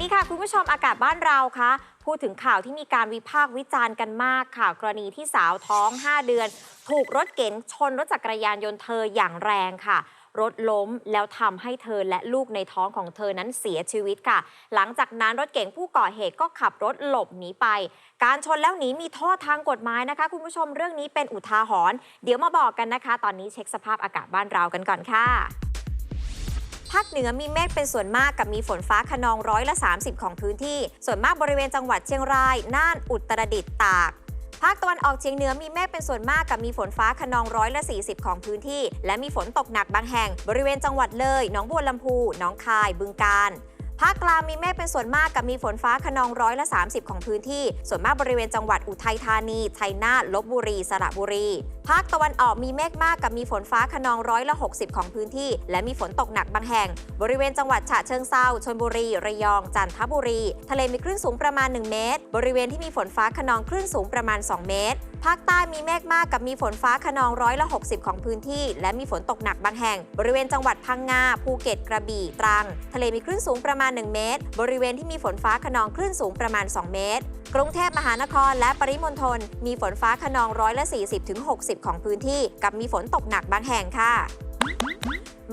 นี้ค่ะ คุณผู้ชมอากาศบ้านเราคะพูดถึงข่าวที่มีการวิพากษ์วิจารณ์กันมากค่ะ กรณีที่สาวท้อง 5 เดือน ถูกรถเก๋งชนรถจักรยานยนต์เธออย่างแรงค่ะ รถล้มแล้วทำให้เธอและลูกในท้องของเธอนั้นเสียชีวิตค่ะ หลังจากนั้นรถเก๋งผู้ก่อเหตุก็ขับรถหลบหนีไป การชนแล้วหนีมีโทษทางกฎหมายนะคะ คุณผู้ชมเรื่องนี้เป็นอุทาหรณ์เดี๋ยวมาบอกกันนะคะ ตอนนี้เช็คสภาพอากาศบ้านเรากันก่อนค่ะ ภาคเหนือมีเมฆเป็นส่วนมากกับมีฝนฟ้าขนองร้อยละ 30 ของพื้นที่ ส่วนมากบริเวณจังหวัดเชียงราย น่าน อุตรดิตถ์ ตาก ภาคตะวันออกเฉียงเหนือมีเมฆเป็นส่วนมากกับมีฝนฟ้าขนองร้อยละ 40 ของพื้นที่ และมีฝนตกหนักบางแห่ง บริเวณจังหวัดเลย หนองบัวลำพู หนองคาย บึงกาฬ ภาคกลางมีเมฆเป็นส่วนมากกับมีฝนฟ้าขนองร้อยละ 30 ของพื้นที่ ส่วนมากบริเวณจังหวัดอุทัยธานี ชัยนาท ลบบุรี สระบุรี ภาคตะวันออกมีเมฆมากกับมีฝนฟ้าขนองร้อยละ 60 ของพื้นที่ และมีฝนตกหนักบางแห่ง บริเวณจังหวัดฉะเชิงเซาชลบุรี ระยอง จันทบุรี ทะเลมีคลื่นสูงประมาณ 1 เมตร บริเวณที่มีฝนฟ้าขนองคลื่นสูงประมาณ 2 เมตร ภาคใต้มีเมฆมากกับมีฝนฟ้าขนองร้อยละ 60 ของพื้นที่ และมีฝนตกหนักบางแห่ง บริเวณจังหวัดพังงาภูเก็ตกระบี่ตรัง ทะเลมีคลื่นสูงประมาณ 1 เมตร บริเวณที่มีฝนฟ้าขนองคลื่นสูงประมาณ 2 เมตร กรุงเทพมหานครและปริมณฑลมีฝนฟ้าขนองร้อยละ 40ถึง60 ของพื้นที่ กับมีฝนตกหนักบางแห่งค่ะ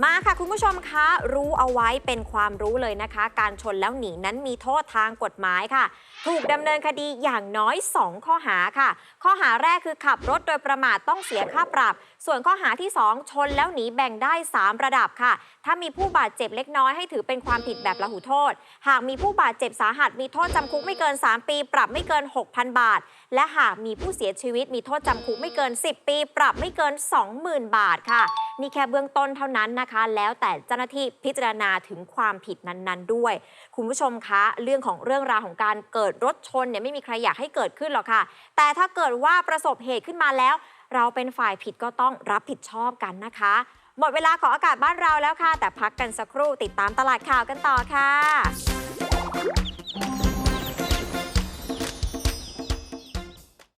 มาค่ะคุณผู้ชมคะรู้เอาไว้เป็นความรู้เลยนะคะ การชนแล้วหนีนั้นมีโทษทางกฎหมายค่ะ ถูกดำเนินคดีอย่างน้อย 2 ข้อหาค่ะ ข้อหาแรกคือขับรถโดยประมาทต้องเสียค่าปรับ ส่วนข้อหาที่ 2 ชนแล้วหนีแบ่งได้ 3 ระดับค่ะ ถ้ามีผู้บาดเจ็บเล็กน้อยให้ถือเป็นความผิดแบบละหุโทษ หากมีผู้บาดเจ็บสาหัส มีโทษจำคุกไม่เกิน 3 ปี ปรับไม่เกิน 6,000 บาท และหากมีผู้เสียชีวิตมีโทษจำคุกไม่เกิน 10 ปี ปรับไม่เกิน 20,000 บาทค่ะ นี่แค่เบื้องต้นเท่านั้นนะคะ แล้วแต่เจ้าหน้าที่พิจารณาถึงความผิดนั้นๆ ด้วย คุณผู้ชมคะเรื่องของเรื่องราวของการเกิดรถชนเนี่ยไม่มีใครอยากให้เกิดขึ้นหรอกค่ะ แต่ถ้าเกิดว่าประสบเหตุขึ้นมาแล้ว เราเป็นฝ่ายผิดก็ต้องรับผิดชอบกันนะคะ หมดเวลาของอากาศบ้านเราแล้วค่ะ แต่พักกันสักครู่ติดตามตลาดข่าวกันต่อค่ะ